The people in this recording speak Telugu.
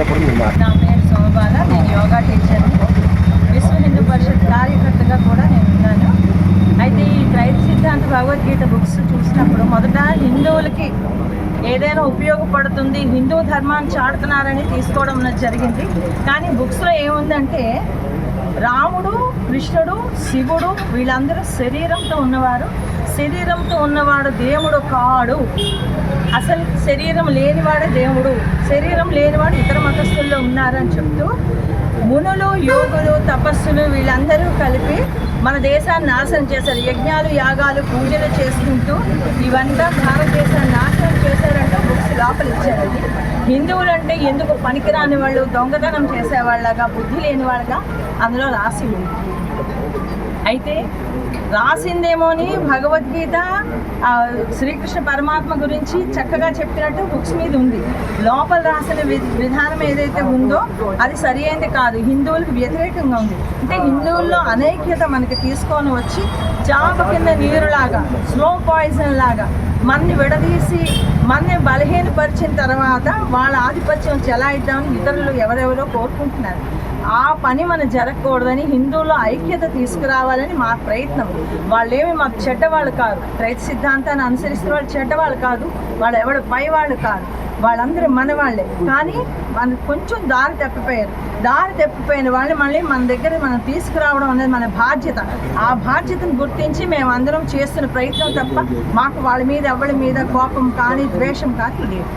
నా పేరు శోభాల నేను యోగా టీచర్ విశ్వ హిందూ పరిషత్ కార్యకర్తగా కూడా నేను ఉన్నాను. అయితే ఈ త్రైత సిద్ధాంత భగవద్గీత బుక్స్ చూసినప్పుడు మొదట హిందువులకి ఏదైనా ఉపయోగపడుతుంది హిందూ ధర్మాన్ని చాడుతున్నారని తీసుకోవడం జరిగింది. కానీ బుక్స్లో ఏముందంటే రాముడు కృష్ణుడు శివుడు వీళ్ళందరూ శరీరంతో ఉన్నవారు. శరీరంతో ఉన్నవాడు దేవుడు కాడు. అసలు శరీరం లేనివాడే దేవుడు. శరీరం లేనివాడు ఇతర మతస్థుల్లో ఉన్నారని చెప్తూ మునులు యోగులు తపస్సులు వీళ్ళందరూ కలిపి మన దేశాన్ని నాశనం చేశారు. యజ్ఞాలు యాగాలు పూజలు చేసుకుంటూ ఇవంతా భారతదేశాన్ని నాశనం చేశారంటూ బుక్స్ లోపల ఇచ్చారండి హిందువులు అంటే ఎందుకు పనికిరాని వాళ్ళు దొంగతనం చేసేవాళ్ళగా బుద్ధి లేని వాళ్ళగా అందులో రాసి ఉంది. అయితే రాసిందేమోని భగవద్గీత శ్రీకృష్ణ పరమాత్మ గురించి చక్కగా చెప్పినట్టు బుక్స్ మీద ఉంది. లోపల రాసిన వి- విధానం ఏదైతే ఉందో అది సరి అయింది కాదు. హిందువులకు వ్యతిరేకంగా ఉంది. అంటే హిందువుల్లో అనైక్యత మనకి తీసుకొని వచ్చి చాప కింద నీరులాగా స్లో పాయిజన్ లాగా మన్ని విడదీసి మన్ని బలహీనపరిచిన తర్వాత వాళ్ళ ఆధిపత్యం చెలాయిద్దామని ఇతరులు ఎవరెవరో కోరుకుంటున్నారు. ఆ పని మనం జరగకూడదని హిందువుల్లో ఐక్యత తీసుకురావాలని మా ప్రయత్నం. వాళ్ళేమి మాకు చెడ్డవాళ్ళు కాదు. రైతు సిద్ధాంతాన్ని అనుసరిస్తున్న వాళ్ళు చెడ్డవాళ్ళు కాదు. వాళ్ళు ఎవడు పై వాళ్ళు కాదు. వాళ్ళందరూ మన వాళ్ళే కానీ మన కొంచెం దారి తప్పిపోయారు. దారి తప్పిపోయిన వాళ్ళని మళ్ళీ మన దగ్గర మనం తీసుకురావడం అనేది మన బాధ్యత. ఆ బాధ్యతను గుర్తించి మేము అందరం చేస్తున్న ప్రయత్నం తప్ప మాకు వాళ్ళ మీద ఎవరి మీద కోపం కానీ ద్వేషం కానీ లేదు.